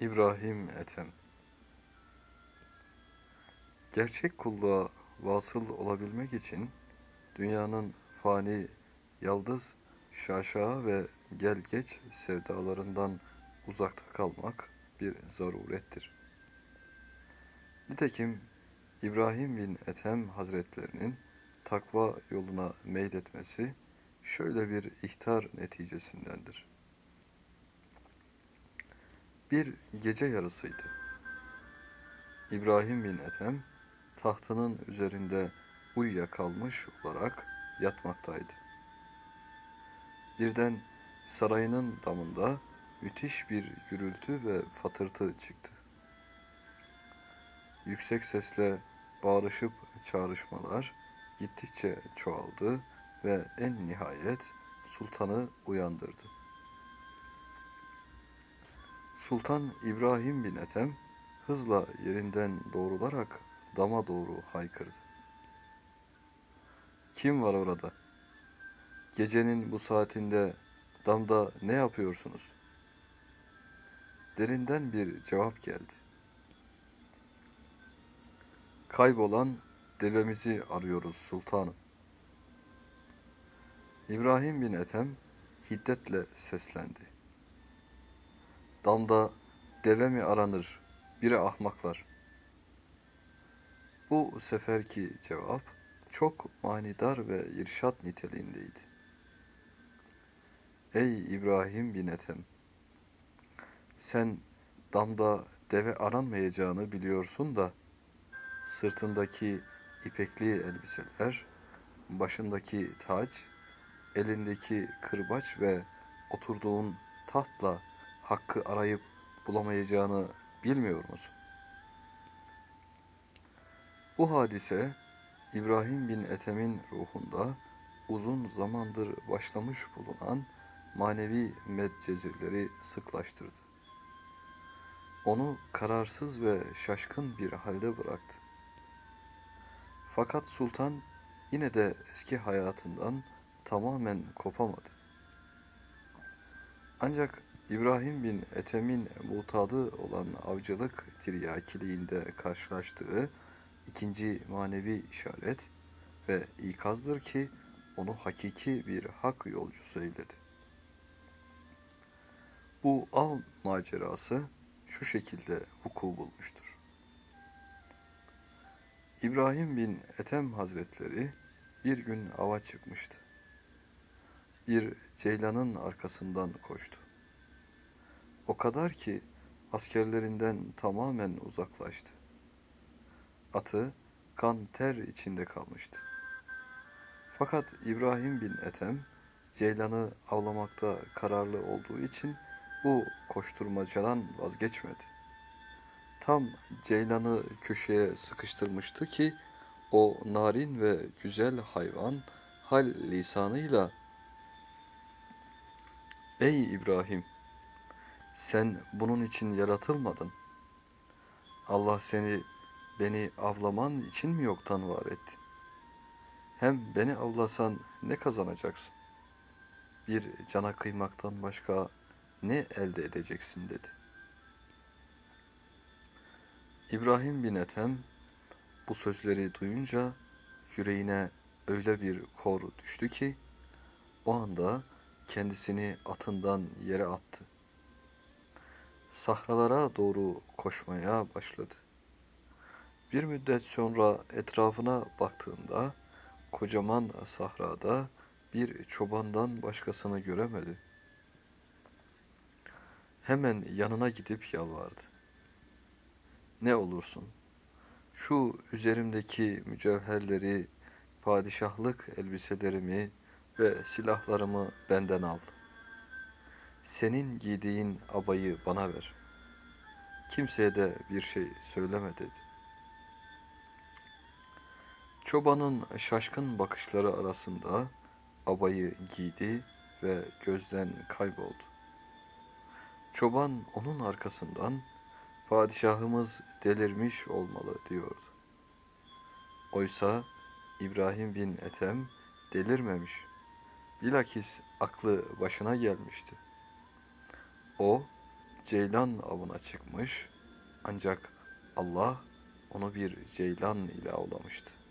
İbrahim Ethem Gerçek kulluğa vasıl olabilmek için dünyanın fani, yaldız, şaşağı ve gel-geç sevdalarından uzakta kalmak bir zarurettir. Nitekim İbrahim bin Ethem Hazretlerinin takva yoluna meyletmesi şöyle bir ihtar neticesindendir. Bir gece yarısıydı. İbrahim bin Ethem tahtının üzerinde uyuyakalmış olarak yatmaktaydı. Birden sarayının damında müthiş bir gürültü ve fatırtı çıktı. Yüksek sesle bağırışıp çağrışmalar gittikçe çoğaldı ve en nihayet sultanı uyandırdı. Sultan İbrahim bin Ethem hızla yerinden doğrularak dama doğru haykırdı. Kim var orada? Gecenin bu saatinde damda ne yapıyorsunuz? Derinden bir cevap geldi. Kaybolan devemizi arıyoruz sultanım. İbrahim bin Ethem hiddetle seslendi. Damda deve mi aranır, biri ahmaklar. Bu seferki cevap çok manidar ve irşat niteliğindeydi. Ey İbrahim bin Ethem! Sen damda deve aranmayacağını biliyorsun da, sırtındaki ipekli elbiseler, başındaki taç, elindeki kırbaç ve oturduğun tahtla hakkı arayıp bulamayacağını bilmiyor musun? Bu hadise İbrahim bin Ethem'in ruhunda uzun zamandır başlamış bulunan manevi medcezirleri sıklaştırdı. Onu kararsız ve şaşkın bir halde bıraktı. Fakat sultan yine de eski hayatından tamamen kopamadı. Ancak İbrahim bin Ethem'in mutadı olan avcılık tiryakiliğinde karşılaştığı ikinci manevi işaret ve ikazdır ki onu hakiki bir hak yolcusu eyledi. Bu av macerası şu şekilde vuku bulmuştur. İbrahim bin Ethem Hazretleri bir gün ava çıkmıştı. Bir ceylanın arkasından koştu. O kadar ki askerlerinden tamamen uzaklaştı. Atı kan ter içinde kalmıştı. Fakat İbrahim bin Ethem, Ceylan'ı avlamakta kararlı olduğu için bu koşturmacadan vazgeçmedi. Tam Ceylan'ı köşeye sıkıştırmıştı ki, o narin ve güzel hayvan hal lisanıyla Ey İbrahim! Sen bunun için yaratılmadın. Allah seni beni avlaman için mi yoktan var etti? Hem beni avlasan ne kazanacaksın? Bir cana kıymaktan başka ne elde edeceksin dedi. İbrahim bin Ethem bu sözleri duyunca yüreğine öyle bir kor düştü ki o anda kendisini atından yere attı. Sahralara doğru koşmaya başladı. Bir müddet sonra etrafına baktığında kocaman sahrada bir çobandan başkasını göremedi. Hemen yanına gidip yalvardı. Ne olursun, şu üzerimdeki mücevherleri, padişahlık elbiselerimi ve silahlarımı benden al. Senin giydiğin abayı bana ver. Kimseye de bir şey söyleme dedi. Çobanın şaşkın bakışları arasında abayı giydi ve gözden kayboldu. Çoban onun arkasından padişahımız delirmiş olmalı diyordu. Oysa İbrahim bin Ethem delirmemiş. Bilakis aklı başına gelmişti. O ceylan avına çıkmış ancak Allah onu bir ceylan ile avlamıştı.